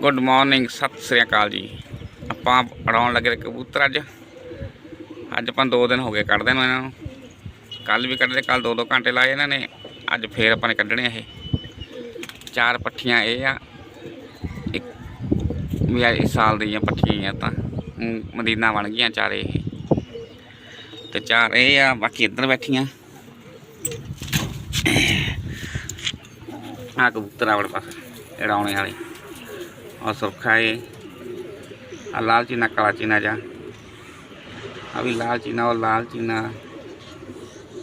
Good morning Sat Sri ਅਕਾਲ ਜੀ। ਆਪਾਂ ਉਡਾਉਣ ਲੱਗੇ ਤੇ ਕਬੂਤਰ ਅੱਜ। ਅੱਜ ਆਪਾਂ 2 ਦਿਨ ਹੋ ਗਏ ਕੱਢਦੇ ਨੂੰ ਇਹਨਾਂ ਨੂੰ। ਕੱਲ ਵੀ ਕੱਢਦੇ ਕੱਲ 2-2 ਘੰਟੇ ਲਾਏ ਇਹਨਾਂ ਨੇ। ਅੱਜ ਫੇਰ ਆਪਾਂ ਨੇ ਕੱਢਣੇ ਆ ਇਹ। ਚਾਰ ਪੱਠੀਆਂ ਇਹ ਆ। ਇੱਕ ਵੀ ਆ, ਇਸ ਸਾਲ ਦੀਆਂ ਪੱਠੀਆਂ ਆ ਤਾਂ। ਊਂ ਮਦੀਨਾ ਬਣ ਗਈਆਂ ਚਾਰੇ ਇਹ। ਤੇ ਚਾਰ ਇਹ ਆ, ਬਾਕੀ ਇੱਧਰ ਬੈਠੀਆਂ। ਆ ਕਬੂਤਰ ਆਵੜ ਪਾਸੇ ਉਡਾਉਣੇ ਵਾਲੇ। और सुरखा है और लाल चीना काला चीना जा अभी लाल चीना और लाल चीना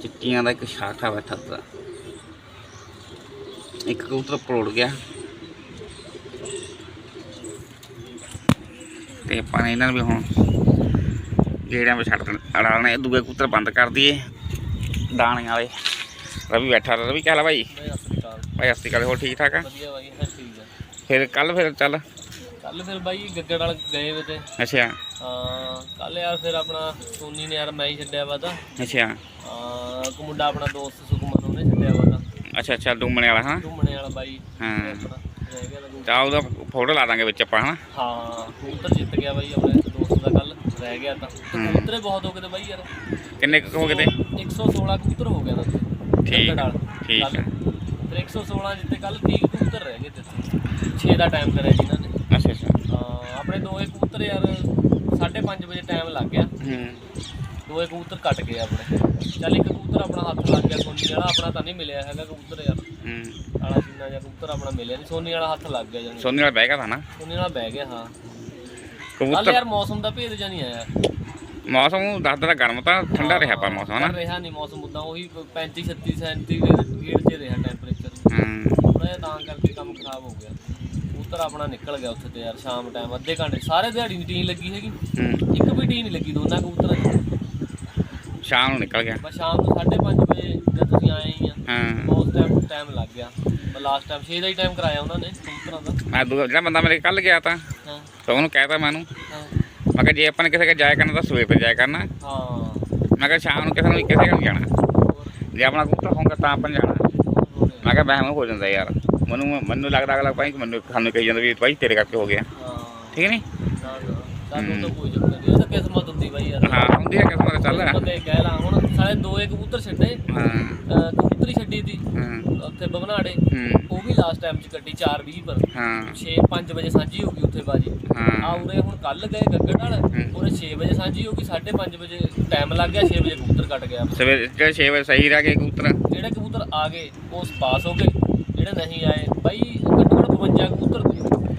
चिट्टियां ਦਾ ਇੱਕ ਸ਼ਾਖਾ ਬੈਠਾ ਤਾ ਇੱਕ ਕਬੂਤਰ ਪਲੋੜ ਗਿਆ ਤੇ ਆਪਾਂ ਨੇ ਇਹਨਾਂ ਨੂੰ ਵੀ ਹੁਣ ਜਿਹੜਿਆਂ ਵਿੱਚ ਛੱਡ ਦੇਣਾ ਅੜਾਲਣੇ ਦੂਏ ਕਬੂਤਰ ਬੰਦ ਕਰ ਦਈਏ ਦਾਣੇ ਵਾਲੇ ਰਵੀ ਬੈਠਾ ਰਵੀ ਕਹਿ ਲਾ ਭਾਈ ਸਤਿ ਸ਼੍ਰੀ ਅਕਾਲ ਭਾਈ ਅਸਤੀ ਕਾਲੇ ਹੋਰ ਠੀਕ ਠਾਕ ਆ ਵਧੀਆ ਬਾਈ ਹਾਂ ਠੀਕ ਆ ਫਿਰ ਕੱਲ ਫਿਰ ਚੱਲ। ਕੱਲ ਫਿਰ ਬਾਈ ਗੱਗੜ ਵਾਲ ਗਏ ਵੇ ਤੇ। ਅੱਛਾ। ਹਾਂ ਕੱਲ ਯਾਰ ਫਿਰ ਆਪਣਾ ਸੋਨੀ ਨੇ ਯਾਰ ਮੈਂ ਹੀ ਛੱਡਿਆ ਵਾ ਤਾਂ। ਅੱਛਾ। ਹਾਂ ਇੱਕ ਮੁੰਡਾ ਆਪਣਾ ਦੋਸਤ ਸੁਖਮਨ ਉਹਨੇ ਛੱਡਿਆ ਵਾ ਤਾਂ। ਅੱਛਾ ਅੱਛਾ ਡੂਮਣੇ ਵਾਲਾ ਹਾਂ। ਘੁੰਮਣੇ ਵਾਲਾ ਬਾਈ। ਹਾਂ। ਰਹਿ ਗਿਆ ਤਾਂ ਕਬੂਤਰ। ਤਾਂ ਉਹਦਾ ਫੋਟੋ ਲਾ ਦਾਂਗੇ ਵਿੱਚ ਆਪਾਂ ਹਨਾ। ਹਾਂ ਕਬੂਤਰ ਜਿੱਤ ਗਿਆ ਬਾਈ ਆਪਣੇ ਦੋਸਤ ਦਾ ਕੱਲ ਰਹਿ ਗਿਆ ਤਾਂ। ਹੂੰ। ਕਬੂਤਰੇ ਬਹੁਤ ਹੋ ਗਏ ਤੇ ਬਾਈ ਯਾਰ। ਕਿੰਨੇ ਕੁ ਹੋ ਗਏ ਤੇ? 116 ਕਬੂਤਰ ਹੋ ਗਿਆ ਤਾਂ ਠੀਕ। ਠੀਕ ਆ। ਫਿਰ 116 ਜਿੱਤੇ ਕੱਲ 30 ਕਬੂਤਰ ਰਹਿ ਗਏ ਤੇ। 6 ਦਾ ਟਾਈਮ ਕਰਿਆ ਜਿਨ੍ਹਾਂ ਨੇ। ਅੱਛਾ ਅੱਛਾ। ਹਾਂ ਆਪਣੇ ਦੋਏ ਕਬੂਤਰ ਯਾਰ 5:30 ਵਜੇ ਟਾਈਮ ਲੱਗ ਗਿਆ। ਹੂੰ। ਦੋਏ ਕਬੂਤਰ ਕੱਟ ਗਏ ਆਪਣੇ। ਚੱਲ ਇੱਕ ਕਬੂਤਰ ਆਪਣਾ ਹੱਥ ਲੱਗ ਗਿਆ ਸੋਨੀ ਵਾਲਾ ਆਪਣਾ ਤਾਂ ਨਹੀਂ ਮਿਲਿਆ ਹੈਗਾ ਕਬੂਤਰ ਯਾਰ। ਹੂੰ। ਕਾਲਾ ਚੀਨਾ ਜਿਹਾ ਕਬੂਤਰ ਆਪਣਾ ਮਿਲਿਆ ਨਹੀਂ। ਸੋਨੀ ਵਾਲਾ ਹੱਥ ਲੱਗ ਗਿਆ ਜਾਨੀ ਸੋਨੀ ਵਾਲਾ ਬਹਿ ਗਿਆ ਤਾਂ ਨਾ। ਸੋਨੀ ਵਾਲਾ ਬਹਿ ਗਿਆ ਹਾਂ। ਕੱਲ ਕਬੂਤਰ ਯਾਰ ਮੌਸਮ ਦਾ ਭੇਦ ਆਇਆ। ਮੌਸਮ ਤਾਂ ਗਰਮ ਤਾਂ ਠੰਡਾ ਰਿਹਾ ਪਰ ਮੌਸਮ ਹਨਾ ਰਿਹਾ ਨਹੀਂ ਮੌਸਮ ਉਦਾਂ ਉਹੀ 35 36 ਸੈਂਟੀਗ੍ਰੇਡ ਗੇੜ 'ਚ ਰਿਹਾ ਟੈਂਪਰੇਚਰ ਥੋੜਾ ਜਿਹਾ ਤਾਂ ਕਰਕੇ ਕੰਮ ਖਰਾਬ ਹੋ ਗਿਆ। ਕਬੂਤਰ ਆਪਣਾ ਨਿਕਲ ਗਿਆ ਉੱਥੇ ਤੇ ਯਾਰ ਸ਼ਾਮ ਟਾਈਮ ਅੱਧੇ ਘੰਟੇ। ਸਾਰੇ ਦਿਹਾੜੀ ਦੀ ਟੀਨ ਲੱਗੀ ਹੈਗੀ। ਹੂੰ। ਇੱਕ ਵੀ ਟੀਨ ਨਹੀਂ ਲੱਗੀ ਦੋਨਾਂ ਕਬੂਤਰਾਂ ਦੀ। ਸ਼ਾਮ ਨੂੰ ਨਿਕਲ ਗਿਆ। ਬਸ ਸ਼ਾਮ ਨੂੰ 5:30 ਵਜੇ ਜਦ ਤੁਸੀਂ ਆਏ ਹੀ ਆ ਹਾਂ। ਉਸ ਟਾਈਮ ਟਾਈਮ ਲੱਗ ਗਿਆ। ਲਾਸਟ ਟਾਈਮ 6 ਦਾ ਹੀ ਟਾਈਮ ਕਰਾਇਆ ਉਹਨਾਂ ਨੇ ਕਬੂਤਰਾਂ ਦਾ। ਮੈਂ ਦੂਜਾ ਜਿਹੜਾ ਬੰਦਾ ਮੇਰੇ ਕੱਲ ਗਿਆ ਤਾਂ ਹਾਂ। ਤਾਂ ਉਹਨੂੰ ਕਹਿਤਾ ਮੈਨੂੰ। ਹਾਂ। ਮੈਂ ਕਿਹਾ ਜੇ ਆਪਾਂ ਨੇ ਕਿਸੇ ਕੇ ਜਾਇਆ ਕਰਨਾ ਤਾਂ ਸਵੇਰ ਤੇ ਜਾਇਆ ਕਰਨਾ। ਹਾਂ। ਮੈਂ ਕਿਹਾ ਸ਼ਾਮ ਨੂੰ ਕਿਸੇ ਨੂੰ ਕਿਸੇ ਨੂੰ ਜਾਣਾ। ਜੇ ਆਪਣਾ ਕਬੂਤਰ ਹੋਊਗਾ ਤਾਂ ਆਪਾਂ ਜਾਣਾ। ਮੈਂ ਕਿਹਾ ਵਹਿਮ ਹੋ ਜਾਂਦਾ ਯਾਰ। ਮੈਨੂੰ ਮੈਨੂੰ ਲੱਗਦਾ ਅਗਲਾ ਭਾਈ ਕਿ ਮੈਨੂੰ ਸਾਨੂੰ ਕਹੀ ਜਾਂਦਾ ਵੀ ਭਾਈ ਤੇਰੇ ਕਰਕੇ ਹੋ ਗਿਆ। ਹਾਂ। ਠੀਕ ਨਹੀਂ ਸਾਨੂੰ ਤਾਂ ਕੋਈ ਚੱਕਰ ਨਹੀਂ। ਉਹ ਤਾਂ ਕਿਸਮਤ ਹੁੰਦੀ ਬਾਈ ਯਾਰ। ਹਾਂ ਹੁੰਦੀ ਹੈ ਕਿਸਮਤ ਚੱਲ ਬੰਦੇ ਕਹਿ ਲਾ ਹੁਣ ਸਾਲੇ ਦੋ ਇੱਕ ਕਬੂਤਰ ਛੱਡੇ। ਹਾਂ। ਅਹ ਕਬੂਤਰੀ ਛੱਡੀ ਤੀ। ਹਾਂ। ਉੱਥੇ ਬਗਨਾੜੇ ਹੂੰ। ਉਹ ਵੀ ਲਾਸਟ ਟਾਈਮ ਚ ਕੱਢੀ 4:20 ਪਰ। ਹਾਂ। 6 5 ਵਜੇ ਸਾਂਝੀ ਹੋ ਗਈ ਉੱਥੇ ਬਾਜੀ। ਆ ਹਾਂ ਉਰੇ ਹੁਣ ਕੱਲ ਗਏ ਗੱਗੜ ਨਾਲ। ਹੂੰ। ਉਹਨੇ 6 ਵਜੇ ਸਾਂਝੀ ਹੋ ਗਈ 5:30 ਵਜੇ ਟਾਈਮ ਲੱਗ ਗਿਆ 6 ਵਜੇ ਕਬੂਤਰ ਕੱਟ ਗਿਆ। ਸਵੇਰੇ ਜਿਹੜੇ 6 ਵਜੇ ਸਹੀ ਰਹਿ ਗਏ ਕਬੂਤਰ। ਜਿਹੜੇ ਕਬੂਤਰ ਆ ਗਏ ਉਹ ਪਾਸ ਹੋ ਗਏ। ਜਿਹੜੇ ਨਹੀਂ ਆਏ ਬਾਈ ਘੱਟੋ ਘੱਟ 52 ਕਬੂਤਰ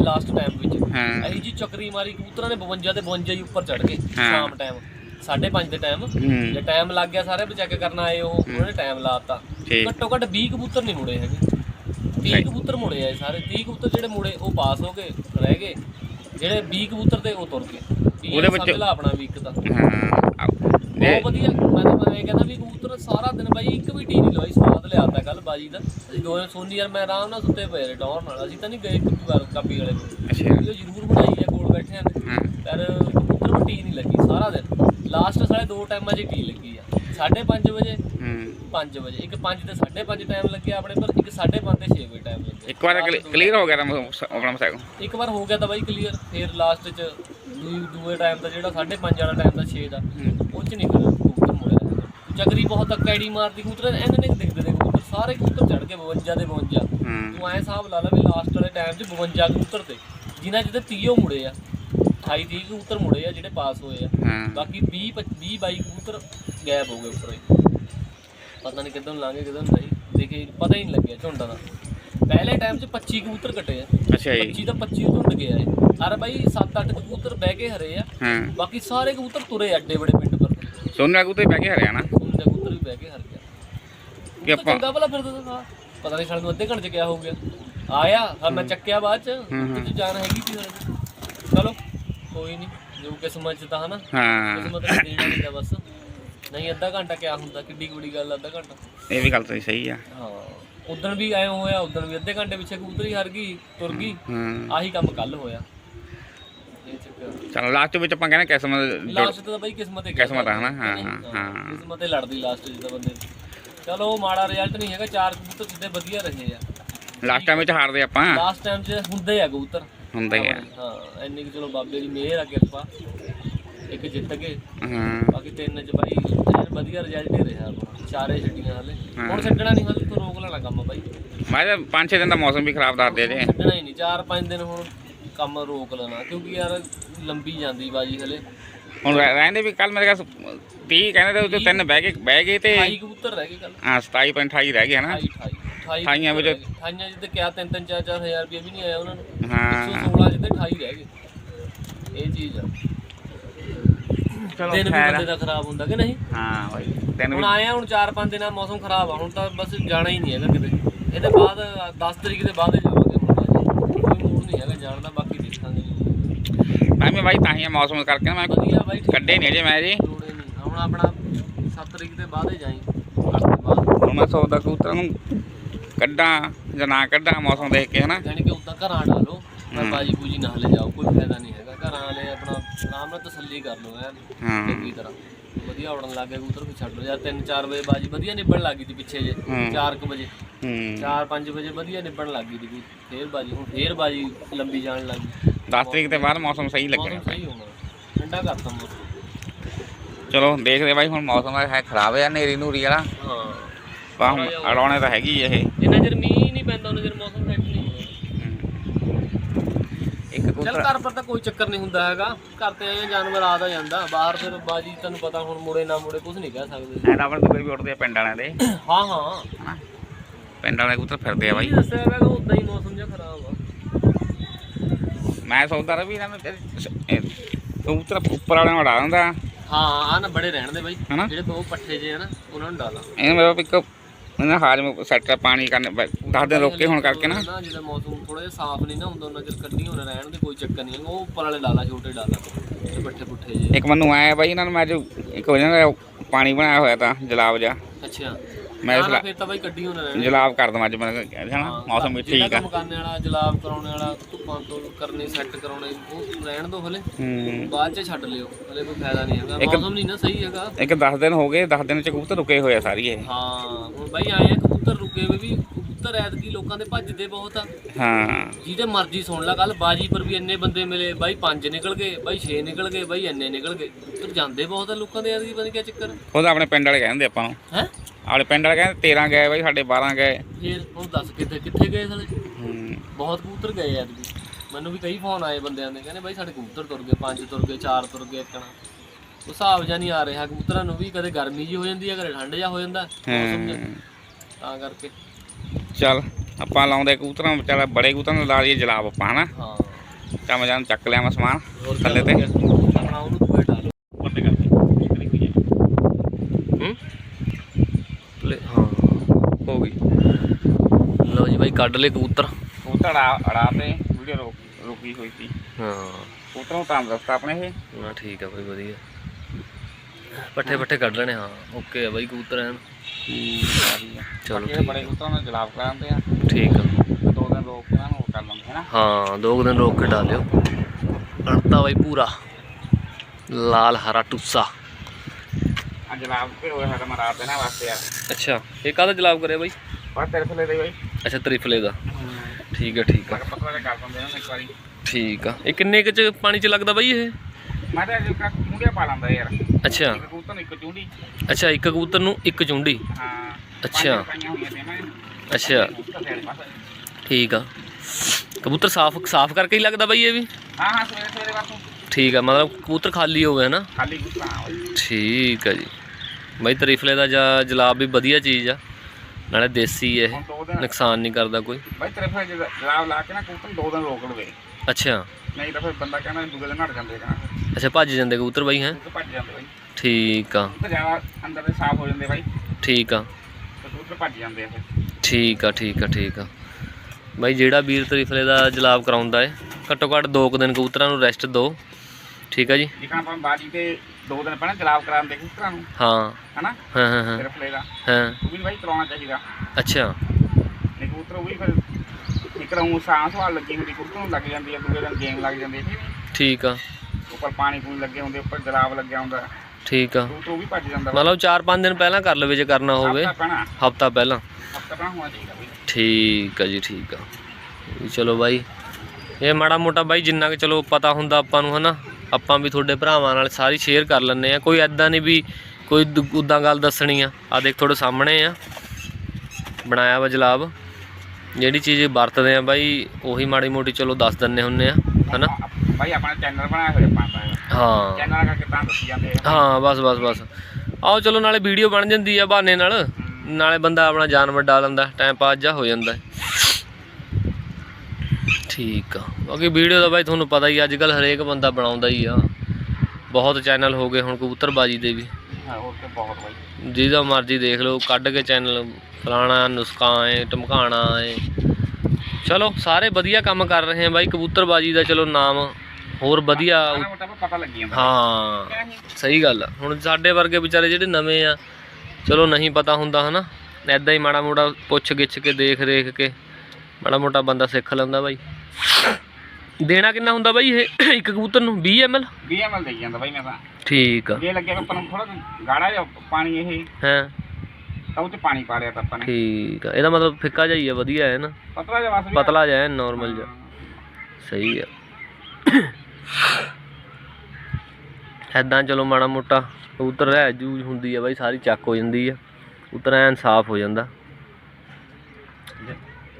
ਲਾਸਟ ਟਾਈਮ ਵਿੱਚ। ਹਾਂ। ਅਹੀ ਜੀ ਚੱਕਰੀ ਮਾਰੀ ਕਬੂਤਰਾਂ ਨੇ 52 ਤੇ 52 ਹੀ ਉੱਪਰ ਚੜ ਗਏ ਹਾਂ। ਸ਼ਾਮ ਟਾਈਮ 5:30 ਦੇ ਟਾਈਮ ਹੂੰ। ਜੇ ਟਾਈਮ ਲੱਗ ਗਿਆ ਸਾਰੇ ਚੈੱਕ ਕਰਨ ਆਏ ਉਹ ਉਹਨਾਂ ਨੇ ਟਾਈਮ ਲਾਤਾ ਠੀਕ। ਘੱਟੋ ਘੱਟ 20 ਕਬੂਤਰ ਨਹੀਂ ਮੁੜੇ ਹੈਗੇ। 30 ਸਹੀ। ਕਬੂਤਰ ਮੁੜੇ ਆ ਸਾਰੇ। 30 ਕਬੂਤਰ ਜਿਹੜੇ ਮੁੜੇ ਉਹ ਪਾਸ ਹੋ ਗਏ ਰਹਿ ਗਏ। ਜਿਹੜੇ 20 ਕਬੂਤਰ ਤੇ ਉਹ ਤੁਰ ਗਏ। ਉਹਦੇ ਉਹਦੇ ਵਿੱਚ- ਵਿੱਚ ਆਪਣਾ ਦਾ ਹਾਂ ਜੇ ਬਹੁਤ ਵਧੀਆ। ਮੈਂ ਤਾਂ ਮੈਂ ਇਹ ਕਹਿੰਦਾ ਵੀ ਕਬੂਤਰ ਸਾਰਾ ਦਿਨ ਬਾਈ ਇੱਕ ਵੀ ਟੀ ਨਹੀਂ ਲਵਾਈ ਸਵਾਦ ਲਿਆਤਾ ਕੱਲ ਬਾਜੀ ਦਾ। ਅਸੀਂ ਦੋਵੇਂ ਸੋਨੀ ਯਾਰ ਮੈਂ ਆਰਾਮ ਨਾਲ ਸੁੱਤੇ ਪਏ ਰਹੇ ਟੌਰ ਨਾਲ। ਅਸੀਂ ਤਾਂ ਨਹੀਂ ਗਏ ਇੱਕ ਵਾਰ ਕਾਪੀ ਵਾਲੇ ਕੋਲ। ਅੱਛਾ। ਵੀਡੀਓ ਜ਼ਰੂਰ ਬਣਾਈ ਹੈ ਕੋਲ ਬੈਠੇ ਨੇ। ਹਾਂ। ਪਰ ਕਬੂਤਰ ਨੂੰ ਟੀ ਨਹੀਂ ਲੱਗੀ ਸਾਰਾ ਦਿਨ। ਲਾਸਟ ਸਾਲੇ ਦੋ ਟਾਈਮਾਂ 'ਚ ਟੀ ਲੱਗੀ ਆ। 5:30 ਵਜੇ। ਹੂੰ। 5 ਵਜੇ। ਇੱਕ 5 ਤੇ 5:30 ਟਾਈਮ ਲੱਗਿਆ ਆਪਣੇ ਪਰ ਇੱਕ 5:30 ਤੇ 6 ਵਜੇ ਟਾਈਮ ਲੱਗਿਆ। ਇੱਕ ਵਾਰ ਕਲੀਅਰ ਹੋ ਗਿਆ ਆਪਣਾ ਮਸਾਇਕਲ ਇੱਕ ਵਾਰ ਹੋ ਗਿਆ ਤਾਂ ਬਾਈ ਕਲੀਅਰ ਫਿਰ ਲਾਸਟ 'ਚ ਦੂਈ ਦੂਏ ਟਾਈਮ ਦਾ ਜਿਹੜਾ 5:30 ਵਾਲਾ ਟਾਈਮ ਦਾ 6 ਦਾ ਉਹ 'ਚ ਨਹੀਂ ਫਿਰ ਕਬੂਤਰ ਮੁੜਿਆ ਚੱਕਰੀ ਬਹੁਤ ਅਕੈੜੀ ਮਾਰਦੀ ਕਬੂਤਰ ਇਹਨੇ ਨਹੀਂ ਦਿਖਦੇ ਦੇ ਕਬੂਤਰ ਸਾਰੇ ਕਬੂਤਰ ਚੜ ਗਏ 52 ਦੇ 52 ਹੂੰ। ਤੂੰ ਐ ਹਿਸਾਬ ਲਾ ਲਾ ਵੀ ਲਾਸਟ ਵਾਲੇ ਟਾਈਮ 'ਚ 52 ਕਬੂਤਰ ਤੇ ਜਿਨ੍ਹਾਂ 'ਚ ਤੇ 30 ਓ ਮੁੜੇ ਆ 28 30 ਕਬੂਤਰ ਮੁੜੇ ਆ ਜਿਹੜੇ ਪਾਸ ਹੋਏ ਆ। ਹਾਂ। ਬਾਕੀ 20 20 22 ਕਬੂਤਰ ਗਾਇਬ ਹੋ ਗਏ ਉੱਪਰੋਂ ਹੀ। ਪਤਾ ਨਹੀਂ ਕਿੱਦੋਂ ਲਾਂਗੇ ਕਿੱਦੋਂ ਨਹੀਂ ਦੇਖੇ ਪਤਾ ਹੀ ਨਹੀਂ ਲੱਗਿਆ ਝੁੰਡਾਂ ਦਾ। ਪਹਿਲੇ ਟਾਈਮ 'ਚ 25 ਕਬੂਤਰ ਕੱਟੇ ਆ। ਅੱਛਾ ਜੀ। 25 ਦਾ 25 ਝੁੰਡ ਗਿਆ ਏ ਅਰੇ ਬਾਈ 7-8 ਕਬੂਤਰ ਬਹਿ ਕੇ ਹਰੇ ਆ। ਹਾਂ। ਬਾਕੀ ਸਾਰੇ ਕਬੂਤਰ ਤੁਰੇ ਅੱਡੇ ਬੜੇ ਪਿੰਡ ਪਰ। ਸੋਨੂੰ ਤੇ ਬਹਿ ਕੇ ਹਰਿਆਣਾ ਦੇ ਕਬੂਤਰ ਵੀ ਬਹਿ ਕੇ ਹਰ ਗਿਆ ਕਿ ਕਬੂਤਰ ਆਪਾਂ ਚੰਗਾ ਭਲਾ ਫਿਰਦਾ ਤਾਂ ਪਤਾ ਨਹੀਂ ਸਾਲ ਨੂੰ ਅੱਧੇ ਘੰਟੇ 'ਚ ਕਿਆ ਹੋ ਗਿਆ। ਆਇਆ ਹਾਂ ਮੈਂ ਚੱਕਿਆ ਬਾਅਦ 'ਚ। ਤੇ ਜਾਨ ਹੈਗੀ ਸੀ ਚਲੋ ਕੋਈ ਨਹੀਂ ਜੋ ਕਿਸਮਤ 'ਚ ਤਾਂ ਹਨਾ। ਹਾਂ। ਕਿਸਮਤ ਨੇ ਦੇਣਾ ਨਹੀਂ ਤਾਂ ਬਸ। ਨਹੀਂ ਅੱਧਾ ਘੰਟਾ ਕਿਆ ਹੁੰਦਾ? ਕਿੱਡੀ ਕੁੜੀ ਗੱਲ ਅੱਧਾ ਘੰਟਾ। ਇਹ ਵੀ ਗੱਲ ਤਾਂ ਸਹੀ ਆ। ਹਾਂ। ਉਦੋਂ ਵੀ ਐਂ ਹੋਇਆ ਉਦੋਂ ਵੀ ਅੱਧੇ ਘੰਟੇ ਪਿੱਛੇ ਕਬੂਤਰੀ ਹਰ ਗਈ ਤੁਰ ਗਈ। ਹਾਂ ਆਹੀ ਕੰਮ ਕੱਲ ਹੋਇਆ। ਇਹ ਚੱਕਰ ਚਲੋ ਲਾਸਟ ਵਿੱਚ ਆਪਾਂ ਕਹਿੰਦੇ ਕਿਸਮਤ ਲਾਸਟ ਤੇ ਬਾਈ ਕਿਸਮਤ ਹੀ ਕਿਸਮਤ ਆ ਹਨਾ? ਹਾਂ, ਹਾਂ, ਹਾਂ। ਕਿਸਮਤ ਹੀ ਲੜਦੀ ਲਾਸਟ ਜਿੱਦਾਂ ਬੰਦੇ। ਚਲੋ ਮਾੜਾ ਰਿਜ਼ਲਟ ਨਹੀਂ ਹੈਗਾ ਚਾਰ ਕਬੂਤਰ ਸਿੱਧੇ ਵਧੀਆ ਰਹੇ ਆ। ਲਾਸਟ ਟਾਈਮ ਵਿੱਚ ਹਾਰਦੇ ਆਪਾਂ। ਲਾਸਟ ਟਾਈਮ 'ਚ ਹੁੰਦੇ ਆ ਕਬੂਤਰ। ਹੁੰਦਾ ਹੀ ਆ। ਹਾਂ ਇੰਨੀ ਕਿ ਚਲੋ ਬਾਬੇ ਦੀ ਮਿਹਰ ਆ ਕਿਰਪਾ। ਇੱਕ ਜਿੱਤ ਗਏ। ਹਾਂ। ਬਾਕੀ ਤਿੰਨ ਚ ਬਾਈ ਐਨ ਵਧੀਆ ਰਿਜ਼ਲਟ ਹੀ ਰਿਹਾ ਆਪਣਾ। ਚਾਰੇ ਛੱਡੀਆਂ ਹਾਲੇ। ਹੁਣ ਛੱਡਣਾ ਨਹੀਂ ਹਾਲੇ ਤੋਂ ਰੋਕ ਲੈਣਾ ਕੰਮ ਬਾਈ। ਮੈਂ ਤਾਂ ਪੰਜ ਛੇ ਦਿਨ ਦਾ ਮੌਸਮ ਵੀ ਖਰਾਬ ਦੱਸਦੇ ਜੇ। ਛੱਡਣਾ ਹੀ ਨਹੀਂ ਚਾਰ ਪੰਜ ਦਿਨ ਹੁਣ ਕੰਮ ਰੋਕ ਲੈਣਾ। ਕਿਉਂਕਿ ਯਾਰ ਲੰਬੀ ਜਾਂਦੀ ਬਾਜੀ ਹਲੇ। ਹੁਣ ਰਹਿ- ਰਹਿੰਦੇ ਵੀ ਕੱਲ ਮੇਰੇ ਕੋਲ 30 ਕਹਿੰਦੇ ਤੇ ਤਿੰਨ ਬਹਿ ਗਏ ਬਹਿ ਗਏ ਤੇ 28 ਕਬੂਤਰ ਰਹਿ ਗਏ ਕੱਲ ਹਾਂ 27.28 ਰਹਿ ਗਏ ਹਨਾ 28 28 ਅਠਾਈਆਂ ਵਿੱਚ- 28 ਜਿੱਤੇ ਕਿਹਾ ਤਿੰਨ ਤਿੰਨ ਚਾਰ ਚਾਰ ਹਜ਼ਾਰ ਰੁਪਏ ਵੀ ਨਹੀਂ ਆਇਆ ਉਹਨਾਂ ਨੂੰ। ਹਾਂ। 116 ਜਿੱਤੇ 28 ਰਹਿ ਗਏ। ਇਹ ਚੀਜ਼ ਆ। ਚਲੋ ਦਿਨ ਵੀ ਖੈਰ ਬੰਦੇ ਦਾ ਖਰਾਬ ਹੁੰਦਾ ਕਿ ਨਹੀਂ? ਹਾਂ ਬਾਈ ਤਿੰਨ ਹੁਣ ਵੀ ਆਇਆ ਹੁਣ 4-5 ਦਿਨਾਂ ਮੌਸਮ ਖਰਾਬ ਆ ਹੁਣ ਤਾਂ ਬਸ ਜਾਣਾ ਹੀ ਨਹੀਂ ਹੈਗਾ ਕਿਤੇ। ਇਹਦੇ ਬਾਅਦ 10 ਤਰੀਕ ਦੇ ਬਾਅਦ ਹੀ ਜਾਵਾਂਗੇ ਹੁਣ ਬਾਜੀ ਕੋਈ ਮੂਡ ਨਹੀਂ ਹੈਗਾ ਜਾਣ ਦਾ ਬਾਕੀ ਦੇਖਾਂਗੇ। ਮੈਂ ਵੀ ਬਾਈ ਤਾਂ ਹੀ ਮੌਸਮ ਕਰਕੇ ਨਾ ਮੈਂ ਵਧੀਆ ਬਾਈ ਠੀਕ ਕੱਢੇ ਨਹੀਂ ਅਜੇ ਮੈਂ ਜੀ। ਲੋੜੇ ਨਹੀਂ। ਹੁਣ ਆਪਣਾ 7 ਤਰੀਕ ਦੇ ਬਾਅਦ ਹੀ ਜਾਈ। ਬਾਅਦ। ਹੁਣ ਮੈਂ ਸੋਚਦਾ ਕਬੂਤਰਾਂ ਨੂੰ ਕੱਢਾਂ ਜਾਂ ਨਾ ਕੱਢਾਂ ਮੌਸਮ ਦੇਖ ਕੇ ਹਨਾ? ਯਾਨੀ ਕਿ ਉਦਾਂ ਘਰਾਂ ਡਾਲੋ ਪਰ ਹਮ। ਬਾਜੀ ਬੂਜੀ ਨਾ ਲੈ ਜਾਓ ਕੋਈ ਫਾਇਦਾ ਨਹੀਂ ਹੈਗਾ। ਆਰਾਮ ਨਾਲ ਤਸੱਲੀ ਕਰ ਲਓ ਐਨ ਹਾਂ। ਚੰਗੀ ਤਰ੍ਹਾਂ। ਵਧੀਆ ਉੜਨ ਲੱਗ ਗਏ ਕਬੂਤਰ ਵੀ ਛੱਡ ਲਓ। ਯਾਰ 3-4 ਵਜੇ ਬਾਜੀ ਵਧੀਆ ਨਿਬਣ ਲੱਗੀ ਸੀ ਪਿੱਛੇ ਜੇ। 4 ਵਜੇ। ਹੂੰ। 4-5 ਵਜੇ ਵਧੀਆ ਨਿਬਣ ਲੱਗ ਗਈ ਸੀ ਫੇਰ ਬਾਜੀ ਹੁਣ ਫੇਰ ਬਾਜੀ ਲੰਬੀ ਜਾਣ ਲੱਗ ਗਈ। 10 ਤਰੀਕ ਦੇ ਬਾਅਦ ਮੌਸਮ ਸਹੀ ਲੱਗਣਾ ਮੌਸਮ ਸਹੀ ਹੋਣਾ। ਠੰਡਾ ਕਰਤਾ ਮੌਸਮ। ਚਲੋ ਦੇਖਦੇ ਬਾਈ ਹੁਣ ਮੌਸਮ ਹੈ ਖਰਾਬ ਹੈ ਨੇਰੀ ਨੂਰੀ ਵਾਲਾ। ਹਾਂ। ਹੁਣ ਅੜਾਉਣੇ ਤਾਂ ਹੈਗੀ ਇਹ। ਜਿੰਨਾ ਚਿਰ ਮੀਂਹ ਨਹੀਂ ਪੈਂਦਾ ਉਹਨਾਂ ਚਿਰ ਮੌਸਮ ਸੈੱਟ ਨਹੀਂ ਹੋਣਾ ਇੱਕ ਚਲ ਘਰ ਪਰ ਤਾਂ ਕੋਈ ਚੱਕਰ ਨਹੀਂ ਹੁੰਦਾ ਹੈਗਾ। ਘਰ ਤੇ ਆਏ ਜਾਨਵਰ ਆ ਤਾਂ ਜਾਂਦਾ। ਬਾਹਰ ਫਿਰ ਬਾਜੀ ਤੁਹਾਨੂੰ ਪਤਾ ਹੁਣ ਮੁੜੇ ਨਾ ਮੁੜੇ ਕੁਝ ਨਹੀਂ ਕਹਿ ਸਕਦੇ। ਐ ਤਾਂ ਆਪਣੇ ਵੀ ਉੱਡਦੇ ਆ ਪਿੰਡ ਵਾਲਿਆਂ ਦੇ। ਹਾਂ ਹਾਂ। ਹਨਾ? ਪਿੰਡ ਵਾਲੇ ਕਬੂਤਰ ਫਿਰਦੇ ਆ ਬਾਈ। ਕੀ ਦੱਸਿਆ ਹੈਗਾ ਕਿ ਉਦਾਂ ਹੀ ਮੌਸਮ ਜਿਹਾ ਖਰਾਬ ਆ। ਮੈਂ ਸੋਚਦਾ ਰਿਹਾ ਵੀ ਇਹਨਾਂ ਨੂੰ ਤੇ ਇਹ ਕਬੂਤਰ ਉੱਪਰ ਵਾਲਿਆਂ ਨੂੰ ਉਡਾ ਦਿੰਦਾ। ਹਾਂ ਆ ਨਾ ਬੜੇ ਰਹਿਣ ਦੇ ਬਾਈ। ਹਨਾ? ਜਿਹੜੇ ਦੋ ਪੱਠੇ ਜੇ ਆ ਨਾ ਉਹਨਾਂ ਨੂੰ ਡਾਲਾਂ। ਇਹਨੂੰ ਮੇਰਾ ਇੱਕ ਇਹਨਾਂ ਹਾਜ਼ਮ ਸੈੱਟ ਪਾਣੀ ਕਰਨ ਦਸ ਦਿਨ ਰੋਕੇ ਹੋਣ ਕਰਕੇ ਨਾ। ਨਾ ਜਦੋਂ ਮੌਸਮ ਥੋੜਾ ਜਿਹਾ ਸਾਫ਼ ਨਹੀਂ ਨਾ ਹੁੰਦਾ ਉਹਨਾਂ ਚਿਰ ਕੱਢੀ ਹੋਣਾ ਰਹਿਣ ਦੇ ਕੋਈ ਚੱਕਰ ਨਹੀਂ। ਉਹ ਉੱਪਰ ਵਾਲੇ ਡਾਲਾ ਛੋਟੇ ਡਾਲਾ ਤੇ ਪੱਠੇ ਪੁੱਠੇ ਜੇ ਇੱਕ ਮੈਨੂੰ ਆਇਆ ਬਾਈ ਇਹਨਾਂ ਨੂੰ ਮੈਂ ਅੱਜ ਇੱਕ ਹੋ ਜਾਂਦਾ ਪਾਣੀ ਬਣਾਇਆ ਹੋਇਆ ਤਾਂ ਜਲਾਬ ਜਾ ਅੱਛਾ। ਮੈਂ ਨਾ, ਨਾ, ਫਿਰ ਤਾਂ ਬਾਈ ਕੱਢੀ ਹੋਣਾ ਰਹਿਣ ਜਲਾਬ ਕਰ ਦਵਾਂ ਅੱਜ ਮੈਂ ਹਨਾ ਮੌਸਮ ਵੀ ਠੀਕ ਆ। ਕੰਮ ਕਰਨ ਵਾਲਾ ਜਲਾਬ ਕਰਾਉਣੇ ਵਾਲਾ ਧੁੱਪਾਂ ਤੋਂ ਕਰਨੇ ਸੈੱਟ ਕਰਾਉਣੇ ਉਹ ਰਹਿਣ ਦੋ ਹਲੇ। ਹੂੰ। ਬਾਅਦ ਚ ਛੱਡ ਲਿਓ ਹਲੇ ਕੋਈ ਫਾਇਦਾ ਨਹੀਂ ਹੈਗਾ। ਮੌਸਮ ਨਹੀਂ ਨਾ ਸਹੀ ਹੈਗਾ। ਇੱਕ 10 ਦਿਨ ਹੋ ਗਏ 10 ਦਿਨ ਚ ਕਬੂਤਰ ਰੁਕੇ ਹੋਏ ਆ ਸਾਰੀ ਇਹ। ਹਾਂ ਹੁਣ ਬਾਈ ਆਏ ਆ ਕਬੂਤਰ ਰੁਕੇ ਹੋਏ ਵੀ ਕਬੂਤਰ ਐਤਕੀ ਲੋਕਾਂ ਦੇ ਭੱਜਦੇ ਬਹੁਤ ਆ। ਹਾਂ। ਜਿਹਦੇ ਮਰਜ਼ੀ ਸੁਣ ਲੈ ਕੱਲ ਬਾਜੀ ਪਰ ਵੀ ਇੰਨੇ ਬੰਦੇ ਮਿਲੇ ਬਾਈ ਪੰਜ ਨਿਕਲ ਗਏ ਬਾਈ 6 ਨਿਕਲ ਗਏ ਬਾਈ ਇੰਨੇ ਨਿਕਲ ਗਏ। ਕਬੂਤਰ ਜਾਂਦੇ ਬਹੁਤ ਆ ਲੋਕਾਂ ਦੇ ਐਤਕੀ ਪਤਾ ਨੀ ਕਿਆ ਚੱਕਰ। ਖੁਦ ਆਪਣੇ ਪਿੰਡ ਵਾਲੇ ਕਹਿੰਦੇ ਆਪਾਂ ਨੂੰ। ਹੈ? ਆਪਣੇ ਪਿੰਡ ਵਾਲੇ ਕਹਿੰਦੇ 13 ਗਏ ਬਾਈ ਸਾਡੇ 12 ਗਏ। ਫੇਰ ਹੁਣ ਦੱਸ ਕਿੱਥੇ ਕਿੱਥੇ ਗਏ ਸਾਲੇ? ਹੂੰ। ਬਹੁਤ ਕਬੂਤਰ ਗਏ ਐਤਕੀ ਮੈਨੂੰ ਵੀ ਕਈ ਫੋਨ ਆਏ ਬੰਦਿਆਂ ਦੇ ਕਹਿੰਦੇ ਬਾਈ ਸਾਡੇ ਕਬੂਤਰ ਤੁਰ ਗਏ ਪੰਜ ਤੁਰ ਗਏ ਚਾਰ ਤੁਰ ਗਏ ਇੱਕਣਾ ਉਹ ਹਿਸਾਬ ਜਿਹਾ ਨਹੀਂ ਆ ਰਿਹਾ ਕਬੂਤਰਾਂ ਨੂੰ ਵੀ ਕਦੇ ਗਰਮੀ ਜੀ ਹੋ ਜਾਂਦੀ ਹੈ ਕਦੇ ਠੰਡ ਜਿਹਾ ਹੋ ਜਾਂਦਾ। ਤਾਂ ਕਰਕੇ। ਚੱਲ ਆਪਾਂ ਲਾਉਂਦੇ ਕਬੂਤਰਾਂ ਵਿਚਾਰਾ ਬੜੇ ਕਬੂਤਰਾਂ ਨੂੰ ਲਾ ਲਈਏ ਜਲਾਬ ਆਪਾਂ ਹਨਾ? ਹਾਂ। ਤਾਂ ਮੈਂ ਜਾਨ ਚੱਕ ਲਿਆ ਮੈਂ ਸਮਾਨ ਥੱਲੇ ਤੇ ਆਪਣਾ ਉਹਨੂੰ ਦੂਏ ਡਾਲੋ ਵੱਡੇ ਕਰਕੇ ਹੂੰ ਲੈ ਹਾਂ ਹੋ ਗਈ ਲਓ ਜੀ ਬਾਈ ਕੱਢ ਲਏ ਕਬੂਤਰ। ਕਬੂਤਰ ਅੜਾ ਅੜਾ ਤੇ ਵੀਡੀਓ ਰੁਕ ਰੁਕੀ ਹੋਈ ਸੀ। ਹਾਂ। ਕਬੂਤਰ ਨੂੰ ਤਾਂ ਰਸਤਾ ਆਪਣੇ ਇਹ। ਨਾ ਠੀਕ ਆ ਬਾਈ ਵਧੀਆ। ਪੱਠੇ ਪੱਠੇ ਕੱਢ ਲੈਣੇ ਹਾਂ। ਓਕੇ ਆ ਬਾਈ ਕਬੂਤਰ ਐਨ। ਚਲੋ ਠੀਕ ਬੜੇ ਕਬੂਤਰਾਂ ਨੂੰ ਜਲਾਬ ਕਰਾਉਂਦੇ ਆ। ਠੀਕ ਆ। ਦੋ ਦਿਨ ਰੋਕ ਕੇ ਇਹਨਾਂ ਨੂੰ ਉਹ ਕਰ ਲੈਂਦੇ ਹਨਾ ਹਾਂ ਦੋ ਕੁ ਦਿਨ ਰੋਕ ਕੇ ਡਾਲਿਓ। ਅੜਤਾ ਬਾਈ ਪੂਰਾ। ਲਾਲ ਹਰਾ ਟੁੱਸਾ। ਆ ਜਲਾਬ ਤੇ ਹੋਇਆ ਸਾਡਾ ਮੈਂ ਰਾਤ ਦੇਣਾ ਵਾਸਤੇ ਆ। ਅੱਛਾ ਇਹ ਕਾਹਦਾ ਜਲਾਬ ਕਰਿਆ ਬਾਈ? ਬਸ ਤੇਰੇ ਫਲੇ ਦੇ ਬਾਈ। ਅੱਛਾ ਤ੍ਰਿਫਲੇ ਦਾ। ਠੀਕ ਆ ਠੀਕ ਆ। ਮੈਂ ਪਤਲਾ ਜਿਹਾ ਕਰ ਦਿੰਦੇ ਨੇ ਇੱਕ ਵਾਰੀ ਠੀਕ ਆ। ਇਹ ਕਿੰਨੇ ਕੁ ਚ ਪਾਣੀ ਚ ਲੱਗਦਾ ਬਾਈ ਇਹ? ਮੈਂ ਤਾਂ ਇੱਕ ਚੁੰਡੀਆਂ ਪਾ ਲਾਂਦਾ ਯਾਰ। ਅੱਛਾ। ਇੱਕ ਕਬੂਤਰ ਨੂੰ ਇੱਕ ਚੁੰਡੀ। ਅੱਛਾ ਇੱਕ ਕਬੂਤਰ ਨੂੰ ਇੱਕ ਚੁੰਡੀ? ਹਾਂ। ਅੱਛਾ। ਅੱਛਾ। ਠੀਕ ਆ। ਕਬੂਤਰ ਸਾਫ਼ ਸਾਫ਼ ਕਰਕੇ ਹੀ ਲੱਗਦਾ ਬਾਈ ਇਹ ਵੀ? ਹਾਂ ਹਾਂ ਸਵੇਰੇ ਸਵੇਰੇ ਵਾਸੋਂ ਠੀਕ ਆ ਮਤਲਬ ਕਬੂਤਰ ਖਾਲੀ ਹੋਵੇ ਨਾ? ਖਾਲੀ ਕਬੂਤਰ ਹਾਂ ਠੀਕ ਆ ਜੀ। ਬਾਈ ਤਰੀਫਲੇ ਦਾ ਜਲਾਬ ਵੀ ਵਧੀਆ ਚੀਜ਼ ਆ। ਨਾਲੇ ਦੇਸੀ ਇਹ ਹੁਣ ਦੋ ਦਿਨ ਨੁਕਸਾਨ ਨਹੀਂ ਕਰਦਾ ਕੋਈ? ਬਾਈ ਤੇਰੇ ਫਿਰ ਜਲਾਬ ਲਾ ਕੇ ਨਾ ਕਬੂਤਰ ਨੂੰ ਦੋ ਦਿਨ ਰੋਕ ਲਵੇ। ਅੱਛਾ। ਨਹੀਂ ਤਾਂ ਫਿਰ ਬੰਦਾ ਕਹਿੰਦਾ ਦੂਜੇ ਦਿਨ ਨੱਟ ਜਾਂਦੇ ਕਹਾਂ ਅੱਛਾ ਭੱਜ ਜਾਂਦੇ ਕਬੂਤਰ ਬਾਈ ਹੈ? ਕਬੂਤਰ ਭੱਜ ਜਾਂਦੇ ਬਾਈ। ਠੀਕ ਆ। ਕਬੂਤਰ ਜ਼ਿਆਦਾ ਅੰਦਰ ਦੇ ਸਾਫ਼ ਹੋ ਜਾਂਦੇ ਬਾਈ। ਠੀਕ ਆ। ਤੇ ਕਬੂਤਰ ਭੱਜ ਜਾਂਦੇ ਆ ਫਿਰ। ਠੀਕ ਆ ਠੀਕ ਆ ਠੀਕ ਆ। ਬਾਈ ਜਿਹੜਾ ਵੀਰ ਤਰੀਫਲੇ ਦਾ ਜਲਾਬ ਕਰਾਉਂਦਾ ਏ ਘੱਟੋ ਘੱਟ 2 ਕੁ ਦਿਨ ਕਬੂਤਰਾਂ ਨੂੰ ਰੈਸਟ ਦਿਓ ਠੀਕ ਆ ਜੀ? ਜਿਕਾਂ ਆਪਾਂ ਬਾਜੀ ਤੇ ਦੋ ਦਿਨ ਪਹਿਲਾਂ ਜਲਾਬ ਕਰਾਉਂਦੇ ਕਬੂਤਰਾਂ ਨੂੰ ਹਾਂ। ਹਨਾ? ਹਾਂ ਹਾਂ ਹਾਂ। ਤੇਰੇ ਫਲੇ ਦਾ ਹਾਂ। ਉਹ ਵੀ ਬਾਈ ਕਰਾਉਣਾ ਚਾਹੀਦਾ। ਅੱਛਾ। ਨਹੀਂ ਕਬੂਤਰ ਉਹ ਵੀ ਫਿਰ ਰੂੰ ਸਾਹ ਸਵਾਲ ਲੱਗੀ ਹੁੰਦੀ ਕਬੂਤਰ ਨੂੰ ਲੱਗ ਜਾਂਦੀ ਹੈ ਦੂਜੇ ਦਿਨ ਗੇਮ ਲੱਗ ਜਾਂਦੀ ਹੈ ਠੀਕ ਨੀ? ਆ। ਉੱਪਰ ਪਾਣੀ ਪੂਣੀ ਲੱਗੇ ਹੁੰਦੇ ਉੱਪਰ ਜਲਾਬ ਲੱਗਿਆ ਹੁੰਦਾ। ਠੀਕ ਆ। ਕਬੂਤਰ ਉਹ ਵੀ ਭੱਜ ਜਾਂਦਾ ਮਤਲਬ 4-5 ਦਿਨ ਪਹਿਲਾਂ ਕਰ ਲਵੇ ਜੇ ਕਰਨਾ ਹੋਵੇ। ਹਫ਼ਤਾ ਪਹਿਲਾਂ। ਹਫਤਾ ਪੈਣਾ ਹੋਣਾ ਚਾਹੀਦਾ ਬਈ। ਠੀਕ ਆ ਜੀ ਠੀਕ ਆ। ਚਲੋ ਬਾਈ ਇਹ ਮਾੜਾ ਮੋਟਾ ਬਾਈ ਜਿੰਨਾ ਕਿ ਚਲੋ ਪਤਾ ਹੁੰਦਾ ਆਪਾਂ ਨੂੰ ਹਨਾ? ਆਪਾਂ ਵੀ ਤੁਹਾਡੇ ਭਰਾਵਾਂ ਨਾਲ ਸਾਰੀ ਸ਼ੇਅਰ ਕਰ ਲੈਂਦੇ ਆ ਕੋਈ ਐਦਾਂ ਨਹੀਂ ਵੀ ਕੋਈ ਉਦਾਂ ਗੱਲ ਦੱਸਣੀ ਆ। ਆ ਦੇਖ ਤੁਹਾਡੇ ਸਾਹਮਣੇ ਆ। ਬਣਾਇਆ ਵਾ ਜਲਾਬ। ਜਿਹੜੀ ਚੀਜ਼ ਵਰਤਦੇ ਆ ਬਾਈ ਉਹੀ ਮਾੜੀ ਮੋਟੀ ਚਲੋ ਦੱਸ ਦਿੰਨੇ ਹੁੰਨੇ ਆ ਹਨਾ? ਭਾਈ ਆਪਣਾ ਚੈਨਲ ਬਣਾਇਆ ਹੋਇਆ ਪਾਪਾ ਹਾਂ। ਚੈਨਲ ਕਰਕੇ ਤਾਂ ਦੱਸੀ ਜਾਂਦੇ ਆ? ਹਾਂ ਬਸ ਬਸ ਬਸ। ਆਓ ਚਲੋ ਨਾਲੇ ਵੀਡੀਓ ਬਣ ਜਾਂਦੀ ਆ ਬਹਾਨੇ ਨਾਲ। ਨਾਲੇ ਬੰਦਾ ਆਪਣਾ ਜਾਨ ਵੱਡਾ ਲੈਂਦਾ। ਟਾਈਮ ਪਾਸ ਜਾ ਹੋ ਜਾਂਦਾ। ਠੀਕ ਆ। ਬਾਕੀ ਵੀਡੀਓ ਦਾ ਬਾਈ ਤੁਹਾਨੂੰ ਪਤਾ ਹੀ ਅੱਜ ਕੱਲ ਹਰੇਕ ਬੰਦਾ ਬਣਾਉਂਦਾ ਹੀ ਆ। ਬਹੁਤ ਚੈਨਲ ਹੋ ਗਏ ਹੁਣ ਕਬੂਤਰਬਾਜੀ ਦੇ ਵੀ। ਹਾਂ ਹੋਰ ਤੇ ਬਹੁਤ ਭਾਈ ਜਿਹਦਾ ਮਰਜ਼ੀ ਦੇਖ ਲਓ ਕੱਢ ਕੇ ਚੈਨਲ ਫਲਾਣਾ ਨੁਸਖਾ ਏ ਟਮਕਾਣਾ ਏ ਚਲੋ ਸਾਰੇ ਵਧੀਆ ਕੰਮ ਕਰ ਰਹੇ ਆ ਬਾਈ ਕਬੂਤਰਬਾਜੀ ਦਾ ਚਲੋ ਨਾਮ ਹੋਰ ਵਧੀਆ ਮਾੜਾ ਹਾਂ ਸਹੀ ਗੱਲ ਹੁਣ ਸਾਡੇ ਵਰਗੇ ਵਿਚਾਰੇ ਜਿਹੜੇ ਨਵੇਂ ਆ ਚਲੋ ਨਹੀਂ ਪਤਾ ਹੁੰਦਾ ਹਨਾ। ਐਦਾਂ ਹੀ ਮਾੜਾ ਮੋਟਾ ਪੁੱਛ ਗਿੱਛ ਕੇ ਦੇਖ ਰੇਖ ਕੇ ਮਾੜਾ ਮੋਟਾ ਬੰਦਾ ਸਿੱਖ ਲੈਂਦਾ ਬਾਈ। ਦੇਣਾ ਕਿੰਨਾ ਹੁੰਦਾ ਬਾਈ ਇਹ ਇੱਕ ਕਬੂਤਰ ਨੂੰ? 20 ml 20 ml ਦੇਈ ਜਾਂਦਾ ਭਾਈ ਮੈਂ ਤਾਂ। ਠੀਕ ਆ। ਜੇ ਲੱਗੇ ਆਪਾਂ ਨੂੰ ਥੋੜਾ ਗਾੜਾ ਜਿਹਾ ਪਾਣੀ ਇਹ। ਹਾਂ। ਤਾਂ ਉਹ ਚ ਪਾਣੀ ਪਾ ਲਿਆ ਤਾਂ ਆਪਾਂ ਨੇ। ਠੀਕ ਆ। ਇਹਦਾ ਮਤਲਬ ਫਿੱਕਾ ਜਿਹਾ ਹੀ ਆ ਵਧੀਆ ਹੈ ਨਾ। ਪਤਲਾ ਜਿਹਾ ਬਸ ਪਤਲਾ ਜਿਹਾ ਨਾਰਮਲ ਜਿਹਾ। ਸਹੀ ਆ। ਐਦਾਂ ਚਲੋ ਮਾੜਾ ਮੋਟਾ ਕਬੂਤਰ ਰਹਿ ਜੂਜ ਹੁੰਦੀ ਆ ਬਾਈ ਸਾਰੀ ਚੱਕ ਹੋ ਜਾਂਦੀ ਆ। ਕਬੂਤਰ ਐਨ ਸਾਫ਼ ਹੋ ਜਾਂਦਾ।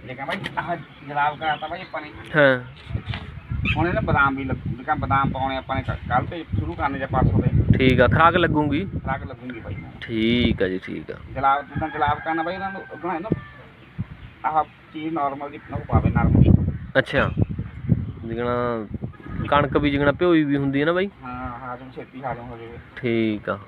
ਜੇ ਕਹਾਂ ਭਾਈ ਆਹ ਜਲਾਬ ਕਰਾਤਾ ਭਾਈ ਆਪਾਂ ਨੇ। ਹਾਂ। ਹੁਣ ਇਹਨਾਂ ਬਦਾਮ ਵੀ ਲੱਗੂ ਜਿਕਾ ਬਦਾਮ ਪਾਉਣੇ ਆਪਾਂ ਨੇ ਕੱਲ ਤੇ ਸ਼ੁਰੂ ਕਰਨੇ ਜਾਂ ਪਰਸੋਂ ਦੇ। ਠੀਕ ਆ ਖਰਾਕ ਲੱਗੂਗੀ? ਖਰਾਕ ਲੱਗੂਗੀ ਭਾਈ ਠੀਕ ਆ ਜੀ ਠੀਕ ਆ। ਜਲਾਬ ਜਿੱਦਾਂ ਜਲਾਬ ਕਰਨਾ ਭਾਈ ਇਹਨਾਂ ਨੂੰ ਉਗਣਾ ਨਾ ਆਹ ਚੀਜ਼ ਨਾਰਮਲ ਦੀ ਨਾ ਪਾਵੇ ਦੀ ਅੱਛਾ। ਜਿਗਣਾ ਕਣਕ ਵੀ ਜਿਗਣਾ ਭਿਓਈ ਵੀ ਹੁੰਦੀ ਹੈ ਨਾ ਬਾਈ? ਹਾਂ ਹਾਜ਼ਮ ਛੇਤੀ ਹਾਜ਼ਮ ਹੋ ਜਾਵੇ। ਠੀਕ ਆ।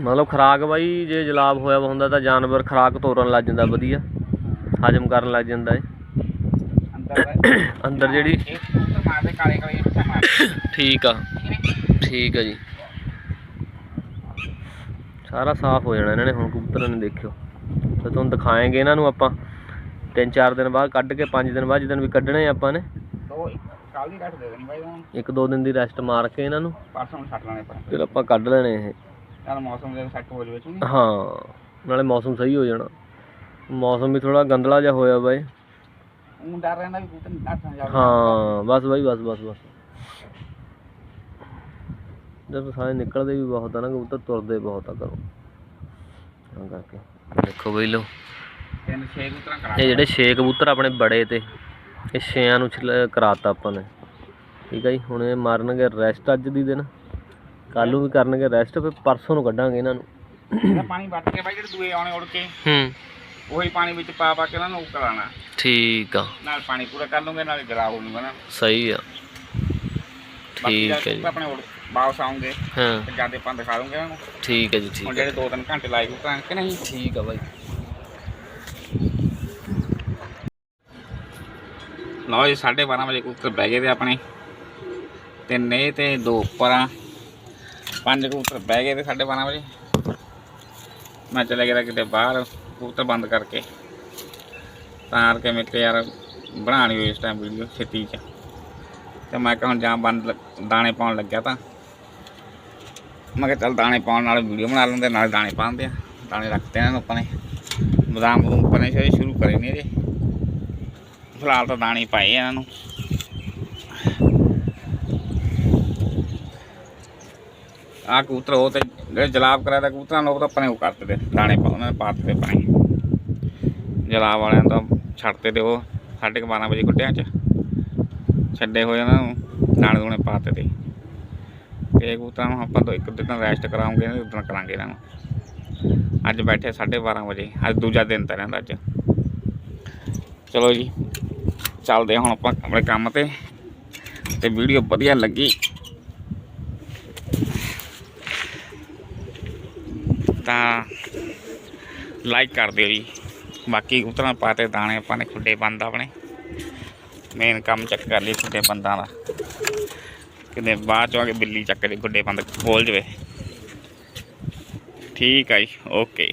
ਮਤਲਬ ਖਰਾਕ ਬਾਈ ਜੇ ਜਲਾਬ ਹੋਇਆ ਵਾ ਹੁੰਦਾ ਤਾਂ ਜਾਨਵਰ ਖਰਾਕ ਤੋਰਨ ਲੱਗ ਜਾਂਦਾ ਵਧੀਆ। ਹਜਮ ਕਰਨ ਲੱਗ ਜਾਂਦਾ ਏ ਅੰਦਰ ਜਿਹੜੀ ਠੀਕ ਆ। ਠੀਕ ਆ ਜੀ। ਸਾਰਾ ਸਾਫ਼ ਹੋ ਜਾਣਾ ਇਹਨਾਂ ਨੇ ਹੁਣ ਕਬੂਤਰਾਂ ਨੇ ਦੇਖਿਓ। ਤੇ ਤੁਹਾਨੂੰ ਦਿਖਾਏਂਗੇ ਇਹਨਾਂ ਨੂੰ ਆਪਾਂ। ਤਿੰਨ ਚਾਰ ਦਿਨ ਬਾਅਦ ਕੱਢ ਕੇ ਪੰਜ ਦਿਨ ਬਾਅਦ ਜਦੋਂ ਵੀ ਕੱਢਣੇ ਆਪਾਂ ਨੇ। ਇੱਕ ਦੋ ਦਿਨ ਦੀ ਰੈਸਟ ਮਾਰ ਕੇ ਇਹਨਾਂ ਨੂੰ। ਪਰਸੋਂ ਛੱਡ ਲੈਣੇ ਫਿਰ ਆਪਾਂ ਕੱਢ ਲੈਣੇ ਇਹ। ਮੌਸਮ ਦੇ ਹੋ ਜਾਵੇ ਚੁਣੀ ਹਾਂ ਨਾਲੇ ਮੌਸਮ ਸਹੀ ਹੋ ਜਾਣਾ। ਮੌਸਮ ਵੀ ਥੋੜਾ ਗੰਦਲਾ ਜਿਹਾ ਹੋਇਆ ਬਾਈ। ਉਹ ਡਰ ਰਹਿੰਦਾ ਵੀ ਕਬੂਤਰ ਨੱਠ ਨਾ ਜਾਵੇ। ਹਾਂ ਬਸ ਬਾਈ ਬਸ ਬਸ ਬਸ। ਜਦ ਸਾਰੇ ਨਿਕਲਦੇ ਵੀ ਬਹੁਤ ਆ ਨਾ ਕਬੂਤਰ ਤੁਰਦੇ ਬਹੁਤ ਆ ਕਰੋ ਤਾਂ ਕਰਕੇ। ਦੇਖੋ ਬਈ ਲੋ ਤਿੰਨ ਛੇ ਕਬੂਤਰਾਂ ਕਰਾ ਇਹ ਜਿਹੜੇ ਛੇ ਕਬੂਤਰ ਆਪਣੇ ਬੜੇ ਤੇ ਇਹ ਛੇਆਂ ਨੂੰ ਕਰਾਤਾ ਆਪਾਂ ਨੇ। ਠੀਕ ਹੈ ਜੀ ਹੁਣ ਇਹ ਮਾਰਨਗੇ ਰੈਸਟ ਅੱਜ ਦੀ ਦਿਨ। ਕੱਲ ਨੂੰ ਵੀ ਕਰਨਗੇ ਰੈਸਟ ਫਿਰ ਪਰਸੋਂ ਨੂੰ ਕੱਢਾਂਗੇ ਇਹਨਾਂ ਨੂੰ। ਪਾਣੀ ਵੱਟ ਕੇ ਭਾਈ ਜਿਹੜੇ ਦੂਏ ਆਉਣੇ ਉੜ ਕੇ ਹੂੰ। ਉਹੀ ਪਾਣੀ ਵਿੱਚ ਪਾ ਪਾ ਕੇ ਉਹਨਾਂ ਨੂੰ ਉਹ ਕਰਾਉਣਾ। ਠੀਕ ਆ। ਨਾਲ ਪਾਣੀ ਪੂਰਾ ਕਰ ਲੂੰਗੇ ਨਾਲੇ ਜਲਾ ਹੋ ਲੂੰਗਾ ਨਾ ਸਹੀ ਆ। ਬਾਕੀ ਠੀਕ ਹੈ ਆਪਣੇ ਉੜ ਵਾਪਸ ਆਉਂਗੇ ਹਾਂ। ਤੇ ਜਾਂਦੇ ਆਪਾਂ ਦਿਖਾ ਦੂੰਗੇ ਉਹਨਾਂ ਨੂੰ। ਠੀਕ ਹੈ ਜੀ ਹੁਣ ਠੀਕ ਹੈ ਜਿਹੜੇ ਦੋ ਤਿੰਨ ਘੰਟੇ ਲਾਏ ਕਬੂਤਰਾਂ ਕਿ ਨਹੀਂ। ਠੀਕ ਆ ਬਾਈ। ਲਓ ਜੀ 12:30 ਵਜੇ ਕਬੂਤਰ ਬਹਿ ਗਏ ਤੇ ਆਪਣੇ। ਤਿੰਨ ਤੇ ਦੋ ਉੱਪਰ ਆ। ਪੰਜ ਕਬੂਤਰ ਬਹਿ ਗਏ ਤੇ 12:30 ਵਜੇ। ਮੈਂ ਚਲੇ ਗਿਆ ਕਿਤੇ ਬਾਹਰ, ਕਬੂਤਰ ਬੰਦ ਕਰਕੇ। ਤਾਂ ਕਰਕੇ ਮੇਰੇ ਤੇ ਯਾਰ ਬਣਾਣੀ ਹੋਈ ਇਸ ਟਾਈਮ ਵੀਡੀਓ ਛੇਤੀ ਚ। ਤੇ ਮੈਂ ਕਿਹਾ ਹੁਣ ਜਾਂ ਬੰਦ ਲ- ਦਾਣੇ ਪਾਉਣ ਲੱਗਿਆ ਤਾਂ। ਮੈਂ ਕਿਹਾ ਚੱਲ ਦਾਣੇ ਪਾਉਣ ਨਾਲ ਵੀਡੀਓ ਬਣਾ ਲੈਂਦੇ, ਨਾਲ ਦਾਣੇ ਪਾਉਂਦੇ ਆ। ਦਾਣੇ ਰੱਖਦੇ ਇਹਨਾਂ ਨੂੰ ਆਪਾਂ ਨੇ। ਬਦਾਮ ਬਦੂਮ ਆਪਾਂ ਨੇ ਸ਼ੁਰੂ ਕਰੇ ਨੇ ਜੇ ਫਿਲਹਾਲ ਤਾਂ ਦਾਣੇ ਪਾਏ ਇਹਨਾਂ ਨੂੰ। ਆ ਕਬੂਤਰ ਉਹ ਤੇ ਜਿਹੜੇ ਜਲਾਬ ਕਰਾਇਆ ਦਾ ਕਬੂਤਰਾਂ ਨੂੰ ਉਹ ਤਾਂ ਆਪਾਂ ਉਹ ਕਰਤੇ ਤੇ, ਦਾਣੇ ਪਾ ਉਹਨਾਂ ਨੇ ਪਾ ਦਿੱਤੇ ਪਾਣੀ। ਜਲਾਬ ਵਾਲਿਆਂ ਦਾ ਛੱਡਤੇ ਤੇ ਉਹ ਸਾਢੇ ਕੁ ਬਾਰਾਂ ਵਜੇ ਕੁੱਟਿਆਂ ਚ ਛੱਡੇ ਹੋਏ ਉਹਨਾਂ ਨੂੰ, ਦਾਣੇ ਦੂਣੇ ਪਾ ਦਿੱਤੇ ਤੇ। ਤੇ ਕਬੂਤਰਾਂ ਨੂੰ ਆਪਾਂ ਤੋਂ ਇੱਕ ਦਿਨ ਰੈਸਟ ਕਰਾਉਂਗੇ ਉਦੋਂ ਕਰਾਂਗੇ ਇਹਨਾਂ ਨੂੰ। ਅੱਜ ਬੈਠੇ 12:30 ਵਜੇ, ਅੱਜ ਦੂਜਾ ਦਿਨ ਤਾਂ ਰਹਿੰਦਾ ਅੱਜ। ਚਲੋ ਜੀ, ਚੱਲਦੇ ਹਾਂ ਹੁਣ ਆਪਾਂ ਆਪਣੇ ਕੰਮ ਤੇ। ਤੇ ਵੀਡੀਓ ਵਧੀਆ ਲੱਗੀ। ਤਾਂ ਲਾਈਕ ਕਰ ਦਿਓ ਜੀ। ਬਾਕੀ ਕਬੂਤਰਾਂ ਪਾਤੇ ਦਾਣੇ ਆਪਾਂ ਨੇ ਖੁੱਡੇ ਬੰਦ ਆਪਣੇ। ਮੇਨ ਕੰਮ ਚੱਕ ਕਰ ਲਈ ਖੁੱਡੇ ਬੰਦਾਂ ਦਾ। ਕਿਤੇ ਬਾਅਦ ਚੋਂ ਆ ਕੇ ਬਿੱਲੀ ਚੱਕ ਕੇ ਖੁੱਡੇ ਬੰਦ ਖੋਲ ਜਵੇ। ਠੀਕ ਆ ਜੀ ਓਕੇ